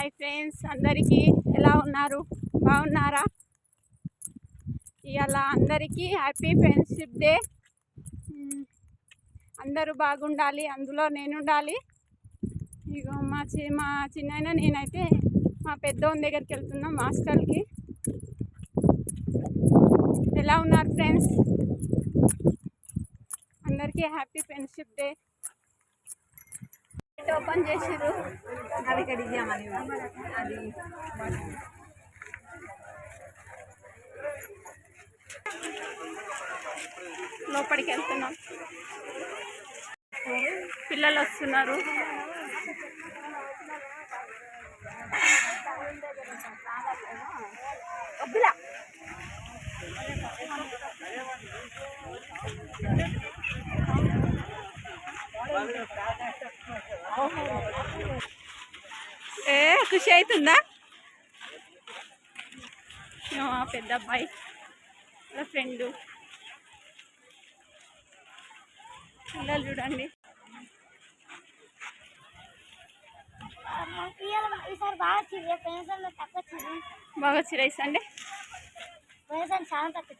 Hi friends అందరికీ ఎలా ఉన్నారు? బాగున్నారా? ఇవాళ అందరికీ హ్యాపీ ఫ్రెండ్షిప్ డే. అందరూ బాగుండాలి అందులో నేను ఉండాలి ఇగో మా చి మా చిన్న నేనైతే మా పెద్దోని దగ్గరికి వెళ్తున్నాం హాస్టల్కి. ఎలా ఉన్నారు ఫ్రెండ్స్? అందరికీ హ్యాపీ ఫ్రెండ్షిప్ డే. ఓపెన్ చేసారు అది ఇక్కడ ఇయ్యామని అది లోపలికి వెళ్తున్నాం పిల్లలు వస్తున్నారు వద్దులా ఏ ఖుషి అవుతుందా? పెద్ద అబ్బాయి. వాళ్ళ ఫ్రెండ్. పిల్లలు చూడండి. బాగా చిరేసండి తక్కువ అండి చాలా తక్కువ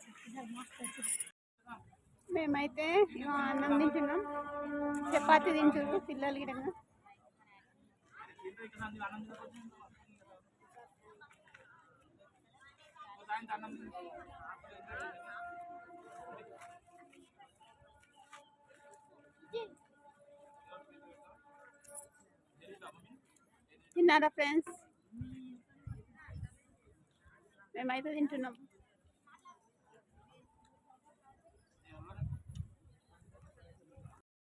మేమైతే అన్నం తింటున్నాం. చపాతి తింటున్నారు పిల్లలు కూడా తిన్నారా ఫ్రెండ్స్? మేమైతే తింటున్నాం.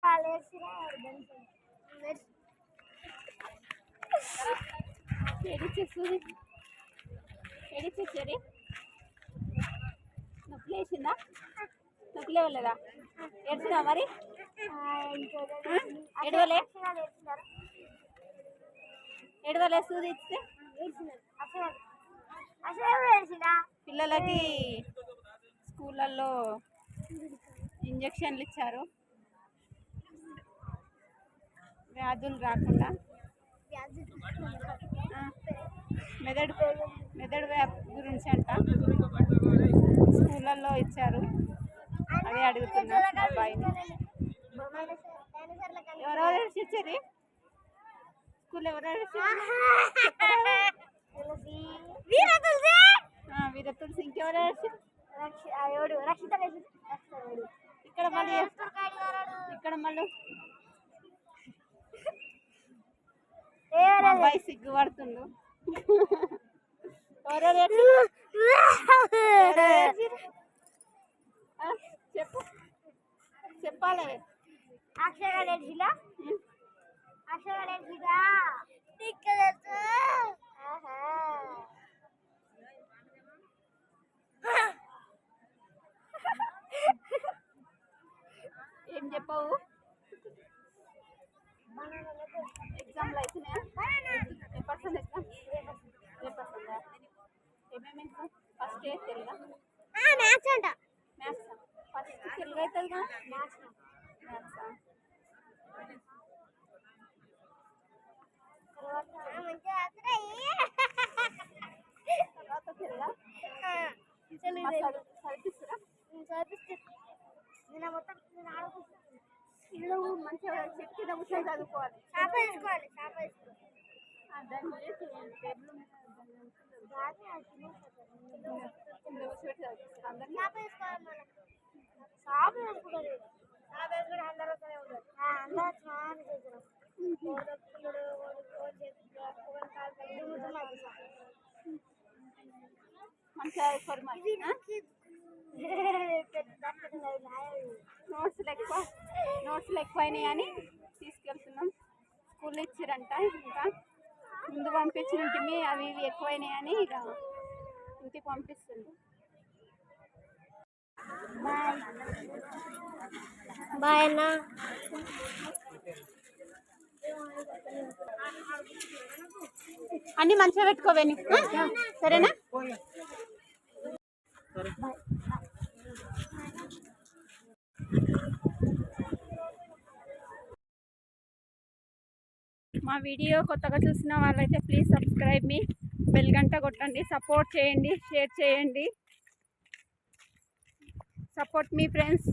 వాళ్ళు వేసినా ఏడిచి నొప్పి లేచిందా నొప్పి లేవలేదా? ఏడ్చినా మరి? ఎడవలే ఎడవలే సూది ఇస్తే పిల్లలకి స్కూళ్ళల్లో ఇంజక్షన్లు ఇచ్చారు. వ్యాధులు రాకుండా. మెదడు మెదడు వ్యాప్ గురించి అంట. స్కూళ్ళల్లో ఇచ్చారు. అదే అడుగుతున్నా అబ్బాయిని. ఎవరెవరు ఇచ్చారు? స్కూల్ ఎవరెవరు వీర తులసి. ఇంకెవరెవరు ఇక్కడ మళ్ళీ ఇక్కడ మళ్ళీ మా అబ్బాయి సిగ్గుపడుతుండు. చెప్పు. చెప్పాలి. ఏం చెప్పావు? ఎగ్జామ్లు ఏ పర్సెంట్ ఎగ్జామ్ పర్సెంట్ ఏమేమి ఎగ్జామ్ ఫస్ట్ ఏ తెలుగా మ్యాథ్స్ అంట మ్యాథ్స్ ఫస్ట్ తెలుగు అవుతుందిగా మ్యాథ్స్ మ్యాథ్సా తర్వాత తెలుగా మాకు ఇల్లు మంచిగా చెట్టు కూర్చొని చదువుకోవాలి. ఆ, దాని మంచిగా లెక్క నోట్స్ ఆ? ఎక్కువ నోట్స్లు ఎక్కువైనాయి అని తీసుకెళ్తున్నాం స్కూల్లో ఇచ్చిరంట ఇంకా ముందు పంపించిన ఇంటిమి అవి ఇవి ఎక్కువైనాయి అని ఇక ఇంటికి పంపిస్తుంది. బాయ్. అన్న. అన్ని మంచిగా పెట్టుకోవేని సరేనా? మా వీడియో కొత్తగా చూసిన వాళ్ళైతే ప్లీజ్ సబ్స్క్రైబ్ మీ బెల్ గంట కొట్టండి సపోర్ట్ చేయండి షేర్ చేయండి. సపోర్ట్ మీ ఫ్రెండ్స్